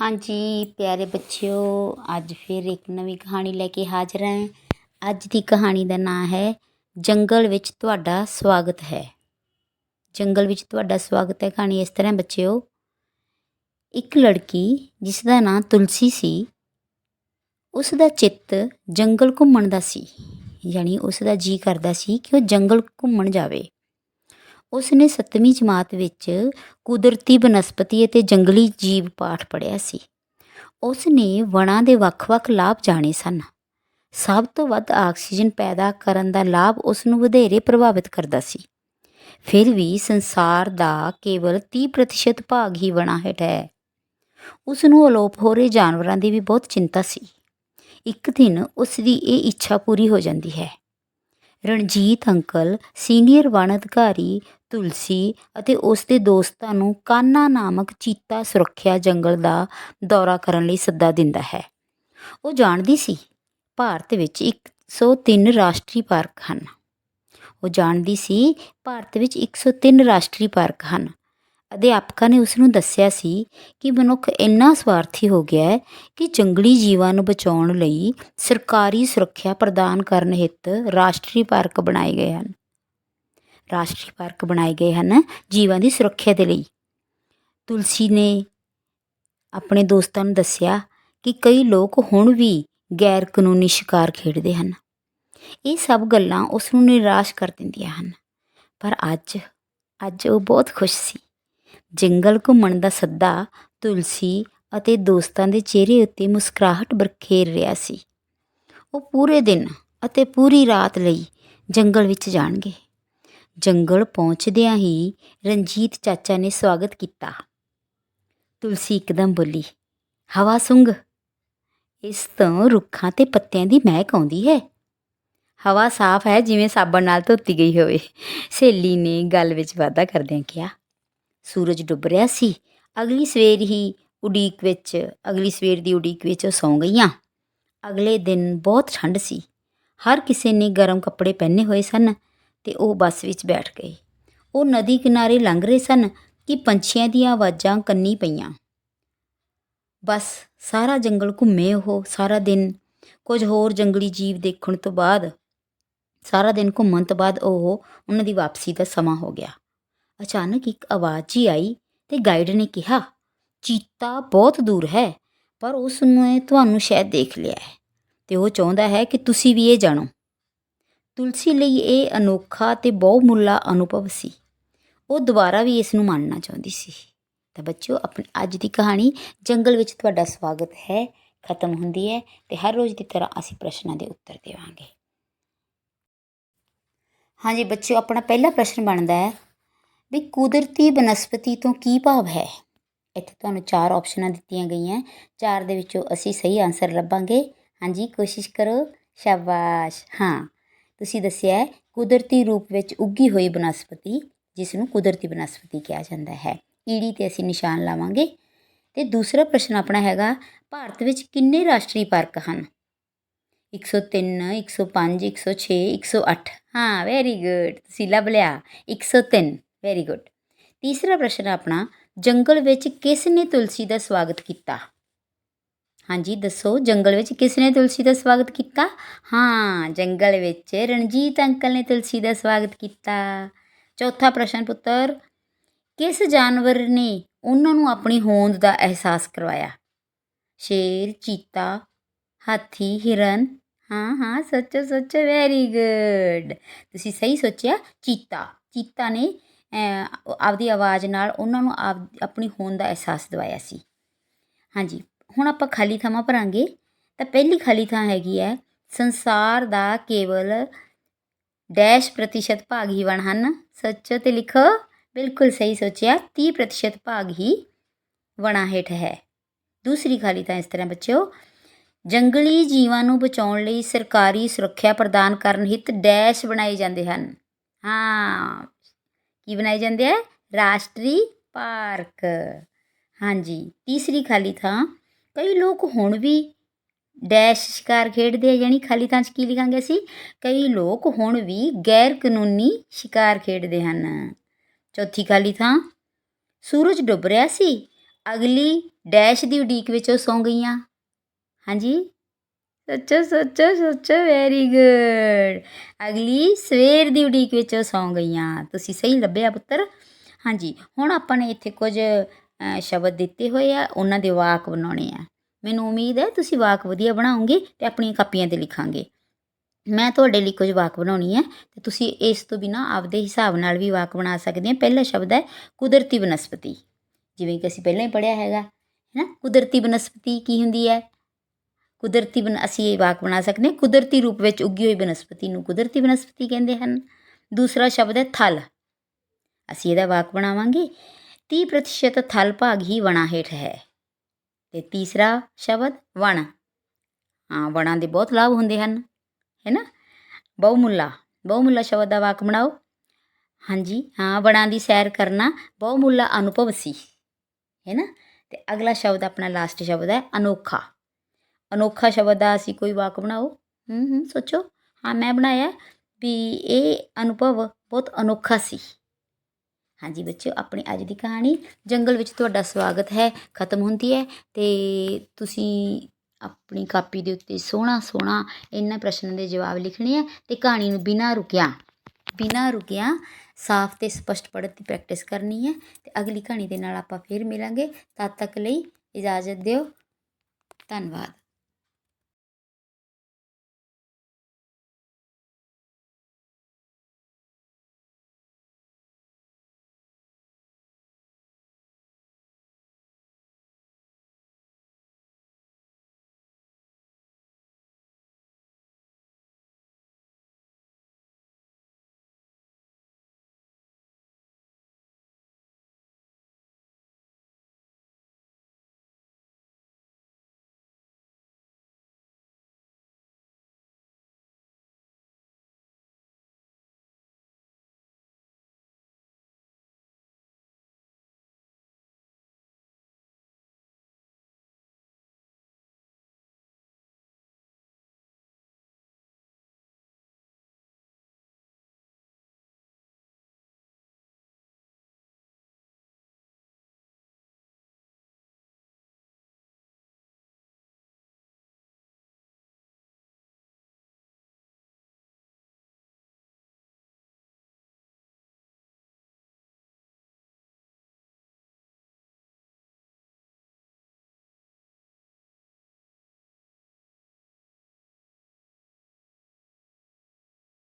ਹਾਂਜੀ, ਪਿਆਰੇ ਬੱਚਿਓ, ਅੱਜ ਫਿਰ ਇੱਕ ਨਵੀਂ ਕਹਾਣੀ ਲੈ ਕੇ ਹਾਜ਼ਰ ਹਾਂ। ਅੱਜ ਦੀ ਕਹਾਣੀ ਦਾ ਨਾਂ ਹੈ, ਜੰਗਲ ਵਿੱਚ ਤੁਹਾਡਾ ਸਵਾਗਤ ਹੈ। ਜੰਗਲ ਵਿੱਚ ਤੁਹਾਡਾ ਸਵਾਗਤ ਹੈ ਕਹਾਣੀ ਇਸ ਤਰ੍ਹਾਂ ਬੱਚਿਓ। ਇੱਕ ਲੜਕੀ, ਜਿਸ ਦਾ ਨਾਂ ਤੁਲਸੀ ਸੀ, ਉਸ ਦਾ ਚਿੱਤ ਜੰਗਲ ਘੁੰਮਣ ਦਾ ਸੀ। ਯਾਨੀ ਉਸ ਦਾ ਜੀ ਕਰਦਾ ਸੀ ਕਿ ਉਹ ਜੰਗਲ ਘੁੰਮਣ ਜਾਵੇ। ਉਸ ਨੇ 7ਵੀਂ ਜਮਾਤ ਵਿੱਚ ਕੁਦਰਤੀ ਬਨਸਪਤੀ ਅਤੇ ਜੰਗਲੀ ਜੀਵ ਪਾਠ ਪੜ੍ਹਿਆ ਸੀ। ਉਸ ਨੇ ਵਣਾਂ ਦੇ ਵੱਖ-ਵੱਖ ਲਾਭ ਜਾਣੇ ਸਨ। ਸਭ ਤੋਂ ਵੱਧ ਆਕਸੀਜਨ ਪੈਦਾ ਕਰਨ ਦਾ ਲਾਭ ਉਸ ਨੂੰ ਵਧੇਰੇ ਪ੍ਰਭਾਵਿਤ ਕਰਦਾ ਸੀ। ਫਿਰ ਵੀ ਸੰਸਾਰ ਦਾ ਕੇਵਲ 30% ਭਾਗ ਹੀ ਵਣਾ ਹੇਠ ਹੈ। ਉਸ ਨੂੰ ਅਲੋਪ ਹੋ ਰਹੇ ਜਾਨਵਰਾਂ ਦੀ ਵੀ ਬਹੁਤ ਚਿੰਤਾ ਸੀ। ਇੱਕ ਦਿਨ ਉਸ ਦੀ ਇਹ ਇੱਛਾ ਪੂਰੀ ਹੋ ਜਾਂਦੀ ਹੈ। ਰਣਜੀਤ ਅੰਕਲ ਸੀਨੀਅਰ ਵਣ ਅਧਿਕਾਰੀ ਤੁਲਸੀ ਅਤੇ ਉਸ ਦੇ ਦੋਸਤਾਂ ਨੂੰ ਕਾਨਾ ਨਾਮਕ ਚੀਤਾ ਸੁਰੱਖਿਆ ਜੰਗਲ ਦਾ ਦੌਰਾ ਕਰਨ ਲਈ ਸੱਦਾ ਦਿੰਦਾ ਹੈ। ਉਹ ਜਾਣਦੀ ਸੀ, ਭਾਰਤ ਵਿੱਚ 103 ਰਾਸ਼ਟਰੀ ਪਾਰਕ ਹਨ। ਉਹ ਜਾਣਦੀ ਸੀ, ਭਾਰਤ ਵਿੱਚ 103 ਰਾਸ਼ਟਰੀ ਪਾਰਕ ਹਨ। ਅਧਿਆਪਕਾਂ ਨੇ ਉਸ ਨੂੰ ਦੱਸਿਆ ਸੀ ਕਿ ਮਨੁੱਖ ਇੰਨਾ ਸਵਾਰਥੀ ਹੋ ਗਿਆ ਹੈ ਕਿ ਜੰਗਲੀ ਜੀਵਾਂ ਨੂੰ ਬਚਾਉਣ ਲਈ ਸਰਕਾਰੀ ਸੁਰੱਖਿਆ ਪ੍ਰਦਾਨ ਕਰਨ ਹਿੱਤ ਰਾਸ਼ਟਰੀ ਪਾਰਕ ਬਣਾਏ ਗਏ ਹਨ। ਰਾਸ਼ਟਰੀ ਪਾਰਕ ਬਣਾਏ ਗਏ ਹਨ ਜੀਵਾਂ ਦੀ ਸੁਰੱਖਿਆ ਦੇ ਲਈ। ਤੁਲਸੀ ਨੇ ਆਪਣੇ ਦੋਸਤਾਂ ਨੂੰ ਦੱਸਿਆ ਕਿ ਕਈ ਲੋਕ ਹੁਣ ਵੀ ਗੈਰ ਕਾਨੂੰਨੀ ਸ਼ਿਕਾਰ ਖੇਡਦੇ ਹਨ। ਇਹ ਸਭ ਗੱਲਾਂ ਉਸ ਨੂੰ ਨਿਰਾਸ਼ ਕਰ ਦਿੰਦੀਆਂ ਹਨ। ਪਰ ਅੱਜ ਅੱਜ ਉਹ ਬਹੁਤ ਖੁਸ਼ ਸੀ। ਜੰਗਲ ਘੁੰਮਣ ਦਾ ਸੱਦਾ ਤੁਲਸੀ ਅਤੇ ਦੋਸਤਾਂ ਦੇ ਚਿਹਰੇ ਉੱਤੇ ਮੁਸਕਰਾਹਟ ਬਰਖੇਰ ਰਿਹਾ ਸੀ। ਉਹ ਪੂਰੇ ਦਿਨ ਅਤੇ ਪੂਰੀ ਰਾਤ ਲਈ ਜੰਗਲ ਵਿੱਚ ਜਾਣਗੇ। ਜੰਗਲ ਪਹੁੰਚਦਿਆਂ ਹੀ ਰਣਜੀਤ ਚਾਚਾ ਨੇ ਸਵਾਗਤ ਕੀਤਾ। ਤੁਲਸੀ ਇੱਕਦਮ ਬੋਲੀ, ਹਵਾ ਸੁੰਘ। ਇਸ ਤੋਂ ਰੁੱਖਾਂ ਤੇ ਪੱਤਿਆਂ ਦੀ ਮਹਿਕ ਆਉਂਦੀ ਹੈ। ਹਵਾ ਸਾਫ਼ ਹੈ ਜਿਵੇਂ ਸਾਬਣ ਨਾਲ ਧੋਤੀ ਗਈ ਹੋਵੇ। ਸਹੇਲੀ ਨੇ ਗੱਲ ਵਿੱਚ ਵਾਧਾ ਕਰਦਿਆਂ ਕਿਹਾ। ਸੂਰਜ ਡੁੱਬ ਰਿਹਾ ਸੀ। ਅਗਲੀ ਸਵੇਰ ਹੀ ਉਡੀਕ ਵਿੱਚ, ਅਗਲੀ ਸਵੇਰ ਦੀ ਉਡੀਕ ਵਿੱਚ ਉਹ ਸੌਂ ਗਈਆਂ। ਅਗਲੇ ਦਿਨ ਬਹੁਤ ਠੰਡ ਸੀ। ਹਰ ਕਿਸੇ ਨੇ ਗਰਮ ਕੱਪੜੇ ਪਹਿਨੇ ਹੋਏ ਸਨ। ਅਤੇ ਉਹ ਬੱਸ ਵਿੱਚ ਬੈਠ ਗਏ ਉਹ ਨਦੀ ਕਿਨਾਰੇ ਲੰਘ ਰਹੇ ਸਨ ਕਿ ਪੰਛੀਆਂ ਦੀਆਂ ਆਵਾਜ਼ਾਂ ਕੰਨੀ ਪਈਆਂ। ਬਸ ਸਾਰਾ ਜੰਗਲ ਘੁੰਮੇ ਉਹ, ਸਾਰਾ ਦਿਨ ਕੁਝ ਹੋਰ ਜੰਗਲੀ ਜੀਵ ਦੇਖਣ ਤੋਂ ਬਾਅਦ, ਸਾਰਾ ਦਿਨ ਘੁੰਮਣ ਤੋਂ ਬਾਅਦ ਉਹ ਉਹਨਾਂ ਦੀ ਵਾਪਸੀ ਦਾ ਸਮਾਂ ਹੋ ਗਿਆ। ਅਚਾਨਕ ਇੱਕ ਆਵਾਜ਼ ਜੀ ਆਈ ਤੇ ਗਾਈਡ ਨੇ ਕਿਹਾ, ਚੀਤਾ ਬਹੁਤ ਦੂਰ ਹੈ, ਪਰ ਉਸ ਨੇ ਤੁਹਾਨੂੰ ਸ਼ਾਇਦ ਦੇਖ ਲਿਆ ਹੈ। ਤੇ ਉਹ ਚਾਹੁੰਦਾ ਹੈ ਕਿ ਤੁਸੀਂ ਵੀ ਇਹ ਜਾਣੋ। ਤੁਲਸੀ ਲਈ ਇਹ ਅਨੋਖਾ ਤੇ ਬਹੁਮੁੱਲਾ ਅਨੁਭਵ ਸੀ। ਉਹ ਦੁਬਾਰਾ ਵੀ ਇਸ ਨੂੰ ਮੰਨਣਾ ਚਾਹੁੰਦੀ ਸੀ। ਤਾਂ ਬੱਚਿਓ, ਆਪਣੀ ਅੱਜ ਦੀ ਕਹਾਣੀ ਜੰਗਲ ਵਿੱਚ ਤੁਹਾਡਾ ਸਵਾਗਤ ਹੈ, ਖਤਮ ਹੁੰਦੀ ਹੈ ਤੇ ਹਰ ਰੋਜ਼ ਦੀ ਤਰ੍ਹਾਂ ਅਸੀਂ ਪ੍ਰਸ਼ਨਾਂ ਦੇ ਉੱਤਰ ਦੇਵਾਂਗੇ। ਹਾਂਜੀ ਬੱਚਿਓ, ਆਪਣਾ ਪਹਿਲਾ ਪ੍ਰਸ਼ਨ ਬਣਦਾ ਹੈ ਵੀ ਕੁਦਰਤੀ ਬਨਸਪਤੀ ਤੋਂ ਕੀ ਭਾਵ ਹੈ? ਇੱਥੇ ਤੁਹਾਨੂੰ ਚਾਰ ਆਪਸ਼ਨਾਂ ਦਿੱਤੀਆਂ ਗਈਆਂ। ਚਾਰ ਦੇ ਵਿੱਚੋਂ ਅਸੀਂ ਸਹੀ ਆਨਸਰ ਲੱਭਾਂਗੇ। ਹਾਂਜੀ, ਕੋਸ਼ਿਸ਼ ਕਰੋ। ਸ਼ਾਬਾਸ਼। ਹਾਂ। ਤੁਸੀਂ ਦੱਸਿਆ ਕੁਦਰਤੀ ਰੂਪ ਵਿੱਚ ਉੱਗੀ ਹੋਈ ਬਨਸਪਤੀ ਜਿਸ ਨੂੰ ਕੁਦਰਤੀ ਬਨਸਪਤੀ ਕਿਹਾ ਜਾਂਦਾ ਹੈ। ਈੜੀ ਤੇ ਅਸੀਂ ਨਿਸ਼ਾਨ ਲਾਵਾਂਗੇ। ਤੇ ਦੂਸਰਾ ਪ੍ਰਸ਼ਨ ਆਪਣਾ ਹੈਗਾ, ਭਾਰਤ ਵਿੱਚ ਕਿੰਨੇ ਰਾਸ਼ਟਰੀ ਪਾਰਕ ਹਨ? 103 105 106 108 ਹਾਂ ਵੈਰੀ ਗੁੱਡ ਤੁਸੀਂ ਲੱਭ ਲਿਆ। 103 ਵੈਰੀ ਗੁੱਡ ਤੀਸਰਾ ਪ੍ਰਸ਼ਨ ਆਪਣਾ, ਜੰਗਲ ਵਿੱਚ ਕਿਸ ਨੇ ਤੁਲਸੀ ਦਾ ਸਵਾਗਤ ਕੀਤਾ? ਹਾਂਜੀ, ਦੱਸੋ, ਜੰਗਲ ਵਿੱਚ ਕਿਸ ਨੇ ਤੁਲਸੀ ਦਾ ਸਵਾਗਤ ਕੀਤਾ? ਹਾਂ, ਜੰਗਲ ਵਿੱਚ ਰਣਜੀਤ ਅੰਕਲ ਨੇ ਤੁਲਸੀ ਦਾ ਸਵਾਗਤ ਕੀਤਾ। ਚੌਥਾ ਪ੍ਰਸ਼ਨ ਪੁੱਤਰ, ਕਿਸ ਜਾਨਵਰ ਨੇ ਉਹਨਾਂ ਨੂੰ ਆਪਣੀ ਹੋਂਦ ਦਾ ਅਹਿਸਾਸ ਕਰਵਾਇਆ? ਸ਼ੇਰ, ਚੀਤਾ, ਹਾਥੀ, ਹਿਰਨ। ਹਾਂ ਹਾਂ, ਸੱਚੋ, ਸੱਚ ਵੈਰੀ ਗੁੱਡ ਤੁਸੀਂ ਸਹੀ ਸੋਚਿਆ? ਚੀਤਾ। ਚੀਤਾ ਨੇ ਆਪਦੀ ਆਵਾਜ਼ ਨਾਲ ਉਹਨਾਂ ਨੂੰ ਆਪਣੀ ਹੋਂਦ ਦਾ ਅਹਿਸਾਸ ਦਿਵਾਇਆ ਸੀ। ਹਾਂਜੀ। ਹੁਣ ਆਪਾਂ ਖਾਲੀ ਥਾਵਾਂ ਭਰਾਂਗੇ। ਤਾਂ ਪਹਿਲੀ ਖਾਲੀ ਥਾਂ ਹੈਗੀ ਹੈ, ਸੰਸਾਰ ਦਾ ਕੇਵਲ ਡੈਸ਼ ਪ੍ਰਤੀਸ਼ਤ ਭਾਗ ਹੀ ਵਣ ਹਨ। ਸੱਚੋ ਤੇ ਲਿਖੋ, ਬਿਲਕੁਲ ਸਹੀ ਸੋਚਿਆ 30% ਭਾਗ ਹੀ ਵਣਾ ਹੇਠ ਹੈ। ਦੂਸਰੀ ਖਾਲੀ ਥਾਂ ਇਸ ਤਰ੍ਹਾਂ ਬੱਚਿਓ, ਜੰਗਲੀ ਜੀਵਾਂ ਨੂੰ ਬਚਾਉਣ ਲਈ ਸਰਕਾਰੀ ਸੁਰੱਖਿਆ ਪ੍ਰਦਾਨ ਕਰਨ ਹਿੱਤ ਡੈਸ਼ ਬਣਾਏ ਜਾਂਦੇ ਹਨ। ਹਾਂ, ਕੀ ਬਣਾਏ ਜਾਂਦੇ ਆ? ਰਾਸ਼ਟਰੀ ਪਾਰਕ। ਹਾਂਜੀ, ਤੀਸਰੀ ਖਾਲੀ ਥਾਂ ਕਈ ਲੋਕ ਹੁਣ ਵੀ ਡੈਸ਼ ਸ਼ਿਕਾਰ ਖੇਡਦੇ ਆ, ਯਾਨੀ ਖਾਲੀ ਥਾਂ 'ਚ ਕੀ ਲਿਖਾਂਗੇ ਅਸੀਂ? ਕਈ ਲੋਕ ਹੁਣ ਵੀ ਗੈਰ ਕਾਨੂੰਨੀ ਸ਼ਿਕਾਰ ਖੇਡਦੇ ਹਨ। ਚੌਥੀ ਖਾਲੀ ਥਾਂ, ਸੂਰਜ ਡੁੱਬ ਰਿਹਾ ਸੀ, ਅਗਲੀ ਡੈਸ਼ ਦੀ ਉਡੀਕ ਵਿੱਚ ਉਹ ਸੌਂ ਗਈਆਂ। ਹਾਂਜੀ? ਸੱਚਾ ਸੱਚਾ ਸੱਚਾ ਵੈਰੀ ਗੁੱਡ ਅਗਲੀ ਸਵੇਰ ਦੀ ਉਡੀਕ ਵਿੱਚ ਉਹ ਸੌਂ ਗਈਆਂ। ਤੁਸੀਂ ਸਹੀ ਲੱਭਿਆ ਪੁੱਤਰ। ਹਾਂਜੀ, ਹੁਣ ਆਪਾਂ ਨੇ ਇੱਥੇ ਕੁਝ ਸ਼ਬਦ ਦਿੱਤੇ ਹੋਏ ਆ, ਉਹਨਾਂ ਦੇ ਵਾਕ ਬਣਾਉਣੇ ਆ। ਮੈਨੂੰ ਉਮੀਦ ਹੈ ਤੁਸੀਂ ਵਾਕ ਵਧੀਆ ਬਣਾਓਗੇ ਤੇ ਆਪਣੀਆਂ ਕਾਪੀਆਂ ਤੇ ਲਿਖਾਂਗੇ। ਮੈਂ ਤੁਹਾਡੇ ਲਈ ਕੁਝ ਵਾਕ ਬਣਾਉਣੀ ਹੈ ਤੇ ਤੁਸੀਂ ਇਸ ਤੋਂ ਬਿਨਾ ਆਪਦੇ ਹਿਸਾਬ ਨਾਲ ਵੀ ਵਾਕ ਬਣਾ ਸਕਦੇ ਆ। ਪਹਿਲਾ ਸ਼ਬਦ ਹੈ ਕੁਦਰਤੀ ਬਨਸਪਤੀ। ਜਿਵੇਂ ਕਿ ਅਸੀਂ ਪਹਿਲਾਂ ਹੀ ਪੜਿਆ ਹੈਗਾ ਹੈ ਨਾ ਕੁਦਰਤੀ ਬਨਸਪਤੀ ਕੀ ਹੁੰਦੀ ਹੈ? ਕੁਦਰਤੀ ਬਨ, ਅਸੀਂ ਇਹ ਵਾਕ ਬਣਾ ਸਕਦੇ ਹਾਂ। ਕੁਦਰਤੀ ਰੂਪ ਵਿੱਚ ਉੱਗੀ ਹੋਈ ਬਨਸਪਤੀ ਨੂੰ ਕੁਦਰਤੀ ਬਨਸਪਤੀ ਕਹਿੰਦੇ ਹਨ। ਦੂਸਰਾ ਸ਼ਬਦ ਹੈ ਥਲ। ਅਸੀਂ ਇਹਦਾ ਵਾਕ ਬਣਾਵਾਂਗੇ। 30% ਥਲ ਭਾਗ ਹੀ ਵਣਾ ਹੇਠ ਹੈ ਅਤੇ ਤੀਸਰਾ ਸ਼ਬਦ ਵਣ। ਹਾਂ, ਵਣਾਂ ਦੇ ਬਹੁਤ ਲਾਭ ਹੁੰਦੇ ਹਨ, ਹੈ ਨਾ? ਬਹੁਮੁੱਲਾ ਬਹੁਮੁੱਲਾ ਸ਼ਬਦ ਦਾ ਵਾਕ ਬਣਾਓ। ਹਾਂਜੀ, ਹਾਂ, ਵਣਾਂ ਦੀ ਸੈਰ ਕਰਨਾ ਬਹੁਮੁੱਲਾ ਅਨੁਭਵ ਸੀ ਹੈ ਨਾ? ਤੇ ਅਗਲਾ ਸ਼ਬਦ ਆਪਣਾ ਲਾਸਟ ਸ਼ਬਦ ਹੈ, ਅਨੋਖਾ। ਅਨੋਖਾ ਸ਼ਬਦ ਦਾ ਅਸੀਂ ਕੋਈ ਵਾਕ ਬਣਾਓ? ਹੂੰ ਹੂੰ, ਸੋਚੋ। ਹਾਂ, ਮੈਂ ਬਣਾਇਆ ਵੀ ਇਹ ਅਨੁਭਵ ਬਹੁਤ ਅਨੋਖਾ ਸੀ। ਹਾਂਜੀ ਬੱਚਿਓ, ਆਪਣੀ ਅੱਜ ਦੀ ਕਹਾਣੀ ਜੰਗਲ ਵਿੱਚ ਤੁਹਾਡਾ ਸਵਾਗਤ ਹੈ, ਖਤਮ ਹੁੰਦੀ ਹੈ ਤੇ ਤੁਸੀਂ ਆਪਣੀ ਕਾਪੀ ਦੇ ਉੱਤੇ ਸੋਹਣਾ ਸੋਹਣਾ ਇਹਨਾਂ ਪ੍ਰਸ਼ਨਾਂ ਦੇ ਜਵਾਬ ਲਿਖਣੇ ਆ ਤੇ ਕਹਾਣੀ ਨੂੰ ਬਿਨਾਂ ਰੁਕਿਆ ਬਿਨਾਂ ਰੁਕਿਆ ਸਾਫ਼ ਤੇ ਸਪਸ਼ਟ ਪੜ੍ਹਨ ਦੀ ਪ੍ਰੈਕਟਿਸ ਕਰਨੀ ਹੈ ਤੇ ਅਗਲੀ ਕਹਾਣੀ ਦੇ ਨਾਲ ਆਪਾਂ ਫਿਰ ਮਿਲਾਂਗੇ। ਤਦ ਤੱਕ ਲਈ ਇਜਾਜ਼ਤ ਦਿਓ। ਧੰਨਵਾਦ।